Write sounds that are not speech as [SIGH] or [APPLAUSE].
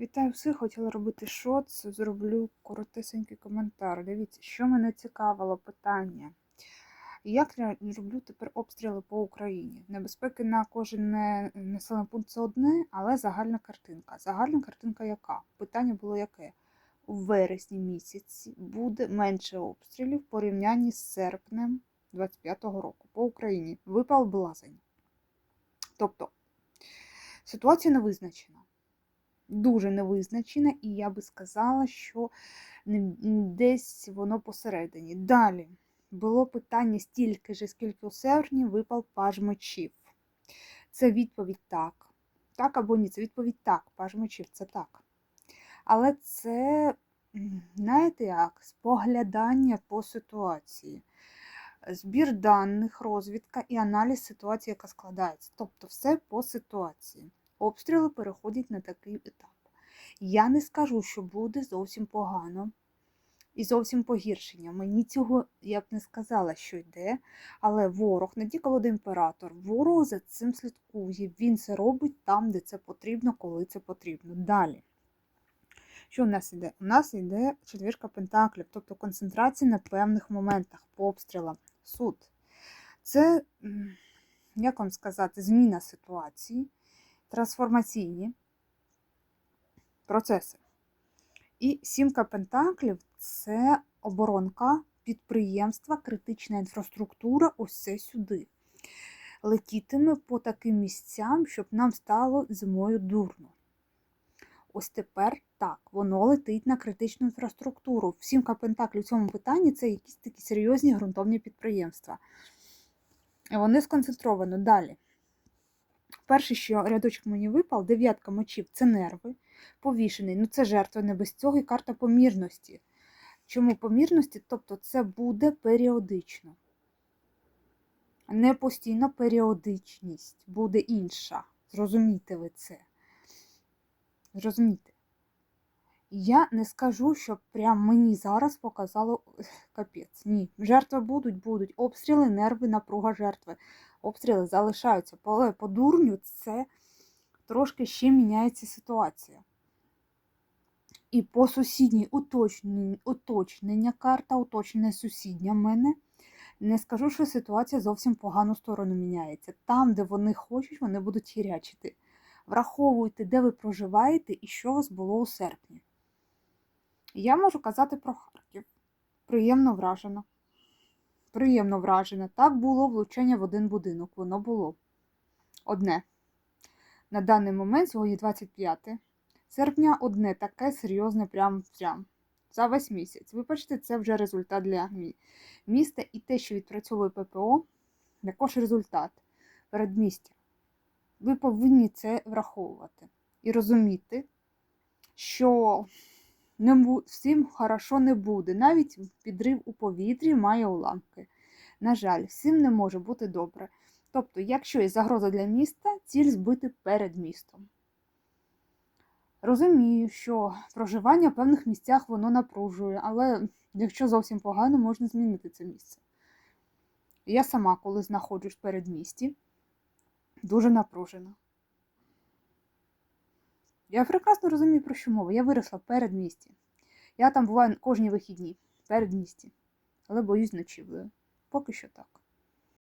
Вітаю всіх, хотіла робити шоц, зроблю коротесенький коментар. Дивіться, що мене цікавило питання. Як я роблю тепер обстріли по Україні? Небезпеки на кожен е, населений пункт це одне, але загальна картинка. Загальна картинка яка? Питання було яке? У вересні місяці буде менше обстрілів в порівнянні з серпнем 25-го року по Україні. Випав блазень. Тобто ситуація не визначена дуже невизначена, і я би сказала, що десь воно посередині. Далі було питання стільки ж, скільки у серпні випав паж мечів. Це відповідь так. Так або ні, це відповідь так. Паж мечів це так. Але це, знаєте як, споглядання по ситуації. Збір даних, розвідка і аналіз ситуації, яка складається. Тобто все по ситуації обстріли переходять на такий етап. Я не скажу, що буде зовсім погано і зовсім погіршення. Мені цього я б не сказала, що йде, але ворог, один імператор, ворог за цим слідкує. Він це робить там, де це потрібно, коли це потрібно. Далі. Що у нас йде? У нас йде четвірка пентаклів, тобто концентрація на певних моментах по обстрілам. Суд. Це, як вам сказати, зміна ситуації трансформаційні процеси. І сімка пентаклів це оборонка, підприємства, критична інфраструктура, ось це сюди. Летітиме по таким місцям, щоб нам стало зимою дурно. Ось тепер так, воно летить на критичну інфраструктуру. Сімка пентаклів в цьому питанні це якісь такі серйозні ґрунтовні підприємства. І вони сконцентровано далі. Перший, що рядочок мені випав, дев'ятка мечів це нерви, повішений. Ну це жертва не без цього і карта помірності. Чому помірності? Тобто це буде періодично. Не постійно періодичність буде інша. Зрозумійте ви це. Зрозумійте. Я не скажу, що прям мені зараз показало [LAUGHS] капець. Ні. Жертви будуть, будуть. Обстріли, нерви, напруга жертви обстріли залишаються, по дурню це трошки ще міняється ситуація. І по сусідній уточнення, уточнення карта, уточнення сусідня в мене. Не скажу, що ситуація зовсім погану сторону міняється. Там, де вони хочуть, вони будуть хірячити. Враховуйте, де ви проживаєте і що у вас було у серпні. Я можу казати про Харків. Приємно вражена приємно вражена. Так було влучення в один будинок. Воно було одне. На даний момент, сьогодні 25 серпня, одне таке серйозне прям прям за весь місяць. Ви бачите, це вже результат для міста і те, що відпрацьовує ППО, також результат передмістя. Ви повинні це враховувати і розуміти, що не всім хорошо не буде. Навіть підрив у повітрі має уламки. На жаль, всім не може бути добре. Тобто, якщо є загроза для міста, ціль збити перед містом. Розумію, що проживання в певних місцях воно напружує, але якщо зовсім погано, можна змінити це місце. Я сама, коли знаходжусь в передмісті, дуже напружена. Я прекрасно розумію, про що мова. Я виросла в передмісті. Я там буваю кожні вихідні, в передмісті. Але боюсь ночівлею. Поки що так.